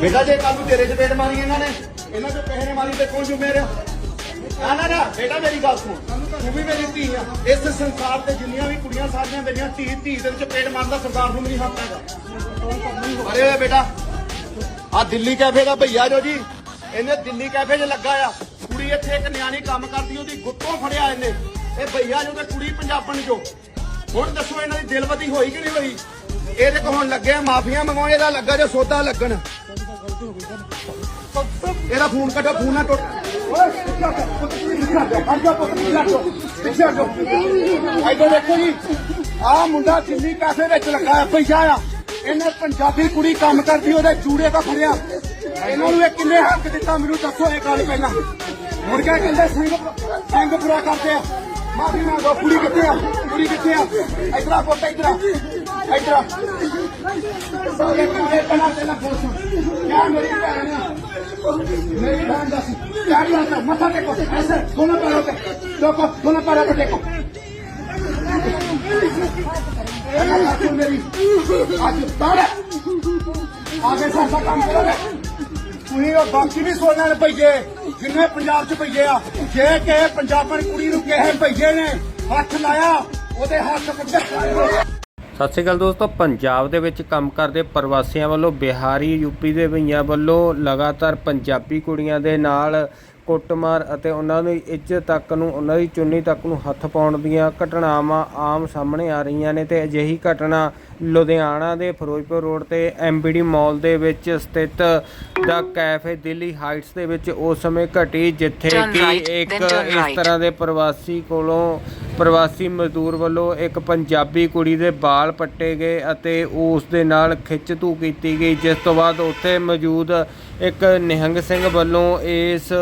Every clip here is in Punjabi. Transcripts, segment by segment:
ਬੇਟਾ ਜੇ ਕੱਲ ਨੂੰ ਤੇਰੇ ਚਪੇੜ ਮਾਰੀ ਇਹਨਾਂ ਨੇ, ਇਹਨਾਂ ਚੋਂ ਕਿਸੇ ਨੇ ਮਾਰੀ ਤੇ ਕੌਣ ਜ਼ਿੰਮੇਵਾਰ ਆ ਨਾ ਨਾ ਬੇਟਾ ਮੇਰੀ ਗੱਲ ਸੁਣ। ਤੂੰ ਵੀ ਮੇਰੀ ਧੀ ਆ। ਇਸ ਸੰਸਾਰ ਤੇ ਜਿੰਨੀਆਂ ਵੀ ਕੁੜੀਆਂ ਸਾਰੀਆਂ ਮੇਰੀਆਂ ਧੀ ਧੀ ਦੇ ਚਪੇੜ ਮਾਰਦਾ ਸਰਦਾਰ ਨੂੰ ਨਹੀਂ ਹੱਥ ਹੈਗਾ। ਅਰੇ ਬੇਟਾ। ਆ ਦਿੱਲੀ ਕੈਫੇ ਦਾ ਭਈਆ ਜੋ ਜੀ, ਇਹਨੇ ਦਿੱਲੀ ਕੈਫੇ 'ਚ ਲੱਗਾ ਆ। ਕੁੜੀ ਇੱਥੇ ਇੱਕ ਨਿਆਣੀ ਕੰਮ ਕਰਦੀ, ਉਹਦੀ ਗੁੱਤੋਂ ਫੜਿਆ ਇਹਨੇ। ਇਹ ਭਈਆ ਜੋ ਤੇ ਕੁੜੀ ਪੰਜਾਬਣ ਜੋ। ਹੁਣ ਦੱਸੋ ਇਹਨਾਂ ਦੀ ਦਿਲਬਦੀ ਹੋਈ ਕਿ ਨਹੀਂ ਹੋਈ? ਇਹਦੇ ਕੋਲ ਹੁਣ ਲੱਗਿਆ ਮਾਫੀਆਂ ਮੰਗਵਾਉਣ ਦਾ ਲੱਗਾ ਜੇ ਸੋਦਾ ਲੱਗਣ। ਇਹਦਾ ਫੋਨ ਕੱਢੋ ਫੋਨ ਨਾ ਟੁੱਟ। ਓਏ ਪਿੱਛੇ ਹਟ ਪੁੱਤ ਪਿੱਛੇ ਹਟ ਜਾ, ਪੁੱਤ ਪਿੱਛੇ ਹਟ ਜਾ, ਪਿੱਛੇ ਹਟ ਜਾ। ਇੱਧਰ ਦੇਖੋ ਜੀ ਆ ਮੁੰਡਾ ਦਿੱਲੀ ਕੈਫੇ ਵਿੱਚ ਲੱਗਾ ਪੈਸਾ ਆ। ਇਹਨੇ ਪੰਜਾਬੀ ਕੁੜੀ ਕੰਮ ਕਰਦੀ ਉਹਦੇ ਚੂੜੇ ਤੋਂ ਫੜਿਆ। ਇਹਨਾਂ ਨੂੰ ਇਹ ਕਿੰਨੇ ਹੱਕ ਦਿੱਤਾ ਮੈਨੂੰ ਦੱਸੋ ਇਹ ਗੱਲ ਪਹਿਲਾਂ। ਮੁੜ ਕੇ ਕਹਿੰਦੇ ਸਿੰਘ ਸਿੰਘ ਪੂਰਾ ਕਰਦੇ ਆ। ਮਾਫੀ ਮੰਗੋ ਕੁੜੀ ਕਿੱਥੇ ਆ? ਕੁੜੀ ਕਿੱਥੇ ਆ? ਇੱਧਰ ਆ ਪੁੱਤ ਇੱਧਰ ਆ। ਇੱਧਰ ਉਹ ਬਾਕੀ ਵੀ ਸੋਲਣ ਪਈਏ ਜਿੰਨੇ ਪੰਜਾਬ 'ਚ ਪਈਏ ਆ ਜੇ ਕਿ ਪੰਜਾਬਣ ਕੁੜੀ ਨੂੰ ਕਿਸੇ ਪਈਏ ਨੇ ਹੱਥ ਲਾਇਆ ਉਹਦੇ ਹੱਥ ਕੱਢੇ ਸਤਿ ਸ਼੍ਰੀ ਅਕਾਲ ਦੋਸਤੋ, ਪੰਜਾਬ ਦੇ ਵਿੱਚ ਕੰਮ ਕਰਦੇ ਪ੍ਰਵਾਸੀਆਂ ਵੱਲੋਂ ਬਿਹਾਰੀ ਯੂਪੀ ਦੇ ਭਈਆਂ ਵੱਲੋਂ ਲਗਾਤਾਰ ਪੰਜਾਬੀ ਕੁੜੀਆਂ ਦੇ ਨਾਲ ਕੁੱਟਮਾਰ ਅਤੇ ਉਹਨਾਂ ਦੀ ਇੱਜ਼ਤ ਤੱਕ ਨੂੰ ਉਹਨਾਂ ਦੀ ਚੁੰਨੀ ਤੱਕ ਨੂੰ ਹੱਥ ਪਾਉਣ ਦੀਆਂ ਘਟਨਾਵਾਂ ਆਮ ਸਾਹਮਣੇ ਆ ਰਹੀਆਂ ਨੇ ਤੇ ਅਜਿਹੀ ਘਟਨਾ ਲੁਧਿਆਣਾ ਦੇ ਫਿਰੋਜ਼ਪੁਰ ਰੋਡ ਤੇ ਐਮਬੀਡੀ ਮਾਲ ਦੇ ਵਿੱਚ ਸਥਿਤ ਦਾ ਕੈਫੇ ਦਿੱਲੀ ਹਾਈਟਸ ਦੇ ਵਿੱਚ ਉਸ ਸਮੇਂ ਘਟੀ ਜਿੱਥੇ ਕਿ ਇੱਕ ਇਸ. ਤਰ੍ਹਾਂ ਦੇ ਪ੍ਰਵਾਸੀ ਕੋਲੋਂ ਪ੍ਰਵਾਸੀ ਮਜ਼ਦੂਰ ਵੱਲੋਂ ਇੱਕ ਪੰਜਾਬੀ ਕੁੜੀ ਦੇ ਵਾਲ ਪੱਟੇ ਗਏ ਅਤੇ ਉਸ ਦੇ ਨਾਲ ਖਿੱਚਤੂ ਕੀਤੀ ਗਈ ਜਿਸ ਤੋਂ ਬਾਅਦ ਉੱਥੇ ਮੌਜੂਦ ਇੱਕ ਨਿਹੰਗ ਸਿੰਘ ਵੱਲੋਂ ਇਸ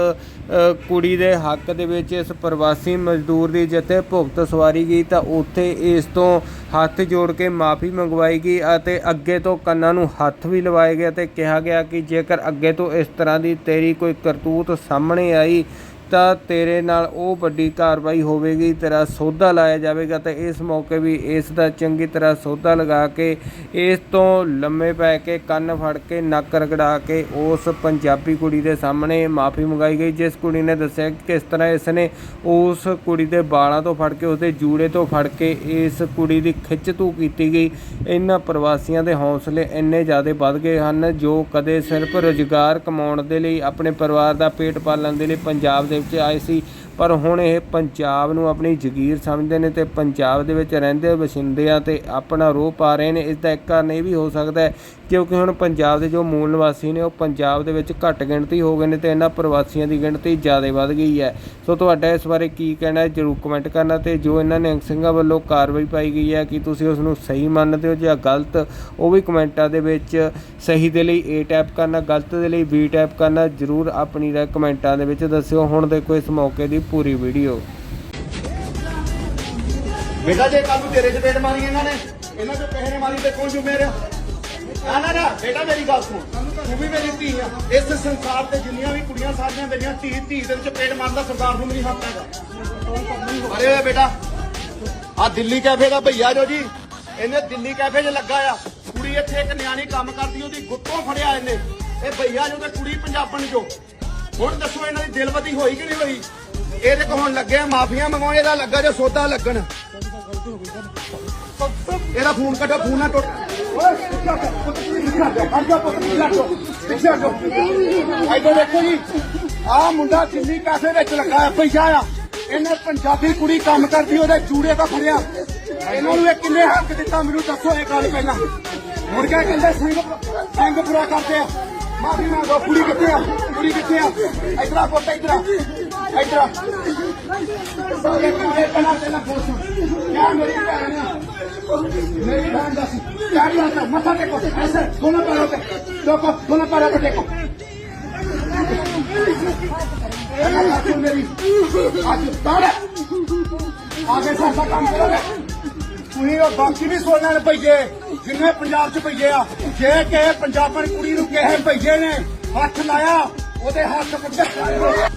ਕੁੜੀ ਦੇ ਹੱਕ ਦੇ ਵਿੱਚ ਇਸ ਪ੍ਰਵਾਸੀ ਮਜ਼ਦੂਰ ਦੀ ਜਿੱਥੇ ਭੁਗਤ ਸਵਾਰੀ ਗਈ ਤਾਂ ਉੱਥੇ ਇਸ ਤੋਂ ਹੱਥ ਜੋੜ ਕੇ ਮਾਫੀ ਮੰਗਵਾਈ ਗਈ ਅਤੇ ਅੱਗੇ ਤੋਂ ਕੰਨਾਂ ਨੂੰ ਹੱਥ ਵੀ ਲਵਾਏ ਗਏ ਤੇ ਕਿਹਾ ਗਿਆ ਕਿ ਜੇਕਰ ਅੱਗੇ ਤੋਂ ਇਸ ਤਰ੍ਹਾਂ ਦੀ ਤੇਰੀ ਕੋਈ ਕਰਤੂਤ ਸਾਹਮਣੇ ਆਈ ਤਾਂ ਤੇਰੇ ਨਾਲ ਉਹ ਵੱਡੀ ਕਾਰਵਾਈ ਹੋਵੇਗੀ, ਤੇਰਾ ਸੌਦਾ ਲਾਇਆ ਜਾਵੇਗਾ ਤੇ ਇਸ ਮੌਕੇ ਵੀ ਇਸ ਦਾ ਚੰਗੀ ਤਰ੍ਹਾਂ ਸੌਦਾ ਲਗਾ ਕੇ ਇਸ ਤੋਂ ਲੰਮੇ ਪੈ ਕੇ ਕੰਨ ਫੜ ਕੇ ਨੱਕ ਰਗੜਾ ਕੇ ਉਸ ਪੰਜਾਬੀ ਕੁੜੀ ਦੇ ਸਾਹਮਣੇ ਮਾਫੀ ਮੰਗਾਈ ਗਈ, ਜਿਸ ਕੁੜੀ ਨੇ ਦੱਸਿਆ ਕਿ ਕਿਸ ਤਰ੍ਹਾਂ ਇਸ ਨੇ ਉਸ ਕੁੜੀ ਦੇ ਬਾਲਾਂ ਤੋਂ ਫੜ ਕੇ ਉਸਦੇ ਜੂੜੇ ਤੋਂ ਫੜ ਕੇ ਇਸ ਕੁੜੀ ਦੀ ਖਿੱਚ ਖਿੱਚਤੂ ਕੀਤੀ ਗਈ। ਇਹਨਾਂ ਪ੍ਰਵਾਸੀਆਂ ਦੇ ਹੌਸਲੇ ਇੰਨੇ ਜ਼ਿਆਦਾ ਵੱਧ ਗਏ ਹਨ, ਜੋ ਕਦੇ ਸਿਰਫ ਰੁਜ਼ਗਾਰ ਕਮਾਉਣ ਦੇ ਲਈ, ਆਪਣੇ ਪਰਿਵਾਰ ਦਾ ਪੇਟ ਪਾਲਣ ਦੇ ਲਈ ਪੰਜਾਬ ਦੇ ਵਿੱਚ ਆਏ ਸੀ ਪਰ ਹੁਣ ਇਹ ਪੰਜਾਬ ਨੂੰ ਆਪਣੀ ਜ਼ਗੀਰ ਸਮਝਦੇ ਨੇ ਤੇ ਪੰਜਾਬ ਦੇ ਵਿੱਚ ਰਹਿੰਦੇ ਵਸਿੰਦੇ ਤੇ ਆਪਣਾ ਰੋਹ ਪਾ ਰਹੇ ਨੇ, ਇਸ ਦਾ ਇੱਕ ਕਾਰਨ ਇਹ ਵੀ ਹੋ ਸਕਦਾ ਹੈ ਕਿਉਂਕਿ ਹੁਣ ਪੰਜਾਬ ਦੇ ਜੋ ਮੂਲ ਨਿਵਾਸੀ ਨੇ ਉਹ ਪੰਜਾਬ ਦੇ ਵਿੱਚ ਘੱਟ ਗਿਣਤੀ ਹੋ ਗਏ ਨੇ ਤੇ ਇਹਨਾਂ ਪ੍ਰਵਾਸੀਆਂ ਦੀ ਗਿਣਤੀ ਜ਼ਿਆਦਾ ਵੱਧ ਗਈ ਹੈ। ਸੋ ਤੁਹਾਡਾ ਇਸ ਬਾਰੇ ਕੀ ਕਹਿਣਾ ਹੈ, ਜਰੂਰ ਕਮੈਂਟ ਕਰਨਾ ਤੇ ਜੋ ਇਹਨਾਂ ਨੇ ਸਿੰਘਾਂ ਵੱਲੋਂ ਕਾਰਵਾਈ ਪਾਈ ਗਈ ਹੈ ਕਿ ਤੁਸੀਂ ਉਸ ਨੂੰ ਸਹੀ ਮੰਨਦੇ ਹੋ ਜਾਂ ਗਲਤ, ਉਹ ਵੀ ਕਮੈਂਟਾਂ ਦੇ ਵਿੱਚ ਸਹੀ ਦੇ ਲਈ A ਟੈਪ ਕਰਨਾ, ਗਲਤ ਦੇ ਲਈ B ਟੈਪ ਕਰਨਾ ਜਰੂਰ ਆਪਣੀ ਰਾਏ ਕਮੈਂਟਾਂ ਦੇ ਵਿੱਚ ਦੱਸਿਓ। ਹੁਣ ਦੇਖੋ ਇਸ ਮੌਕੇ ਦੀ ਪੂਰੀ ਵੀਡੀਓ। ਬੇਟਾ, ਜੇ ਕੱਲ ਨੂੰ ਤੇਰੇ ਚਪੇੜ ਮਾਰੀ ਇਹਨਾਂ ਨੇ, ਇਹਨਾਂ ਚੋਂ ਕਿਸੇ ਨੇ ਮਾਰੀ ਤੇ ਕੌਣ ਜ਼ਿੰਮੇਵਾਰ ਆ? ਆ ਨਾ ਨਾ, ਬੇਟਾ, ਮੇਰੀ ਗੱਲ ਸੁਣ। ਤੂੰ ਵੀ ਮੇਰੀ ਧੀ ਆ। ਇਸ ਸੰਸਾਰ ਤੇ ਜਿੰਨੀਆਂ ਵੀ ਕੁੜੀਆਂ ਸਾਰੀਆਂ ਮੇਰੀਆਂ ਧੀ ਧੀ ਦੇ ਚਪੇੜ ਮਾਰਦਾ ਸਰਦਾਰ ਨੂੰ ਨਹੀਂ ਹੱਥ ਹੈਗਾ। ਅਰੇ ਬੇਟਾ ਆ ਦਿੱਲੀ ਕੈਫੇ ਦਾ ਭਈਆ ਜੋ ਜੀ, ਇਹਨੇ ਦਿੱਲੀ ਕੈਫੇ 'ਚ ਲੱਗਾ ਆ। ਕੁੜੀ ਇੱਥੇ ਇੱਕ ਨਿਆਣੀ ਕੰਮ ਕਰਦੀ, ਉਹਦੀ ਗੁੱਤੋਂ ਫੜਿਆ ਇਹਨੇ। ਇਹ ਭਈਆ ਜੋ ਤੇ ਕੁੜੀ ਪੰਜਾਬਣ ਜੋ। ਹੁਣ ਦੱਸੋ ਇਹਨਾਂ ਦੀ ਦਿਲਬਦੀ ਹੋਈ ਕਿ ਨਹੀਂ ਹੋਈ? ਇਹਦੇ ਕੋਲ ਹੁਣ ਲੱਗਿਆ ਮਾਫੀਆਂ ਮੰਗਵਾਉਣ ਦਾ ਲੱਗਾ ਜੇ ਸੌਦਾ ਲੱਗਣ। ਇਹਦਾ ਫੋਨ ਕੱਢੋ ਫੋਨ ਨਾ ਟੁੱਟ। ਓਏ ਪੁੱਤ ਪਿੱਛੇ ਹਟ ਜਾ, ਹਟ ਪੁੱਤ ਪਿੱਛੇ ਹਟ ਜਾ, ਪਿੱਛੇ ਹਟ ਇੱਧਰ ਦੇਖੋ ਜੀ ਆ ਮੁੰਡਾ ਦਿੱਲੀ ਕੈਫੇ ਵਿੱਚ ਲੱਗਾ ਹੈ ਪੈਸਾ ਆ। ਇਹਨੇ ਪੰਜਾਬੀ ਕੁੜੀ ਕੰਮ ਕਰਦੀ ਉਹਦੇ ਚੂੜੇ ਤੋਂ ਫੜਿਆ। ਇਹਨਾਂ ਨੂੰ ਇਹ ਕਿੰਨੇ ਹੱਕ ਦਿੱਤਾ ਮੈਨੂੰ ਦੱਸੋ ਇਹ ਗੱਲ ਪਹਿਲਾਂ। ਮੁੜ ਕੇ ਕਹਿੰਦੇ ਸਿੰਘ ਸਿੰਘ ਪੂਰਾ ਕਰਦੇ ਆ। ਮਾਫੀ ਮੰਗੋ ਕੁੜੀ ਕਿੱਥੇ ਆ? ਕੁੜੀ ਕਿੱਥੇ ਆ? ਇੱਧਰ ਆ ਪੁੱਤ ਇੱਧਰ ਆ। ਇੱਧਰ ਆ ਸਾਰੇ ਕਿੰਨੇ ਬਣਾ ਤੇ ਨਾ ਪੁੱਛ ਕਿਆ ਮੇਰੀ ਭੈਣ ਆ मेरी बहन दस क्या नहीं आता मथा टेको ऐसे दोनों पैरों पे देखो दोनों पैरों पे टेको तू मेरी आज दौड़ आगे से ऐसा काम करोगे ਤੁਸੀਂ ਉਹ ਬਾਕੀ ਵੀ ਸੋਚਣਾ ਨੇ ਭਈਏ ਜਿੰਨੇ ਪੰਜਾਬ ਚ ਭਈਏ ਆ ਜੇ ਕਿ ਪੰਜਾਬਣ ਕੁੜੀ ਨੂੰ ਕਿਸੇ ਭਈਏ ਨੇ ਹੱਥ ਲਾਇਆ ਉਹਦੇ ਹੱਥ ਕੱਢੇ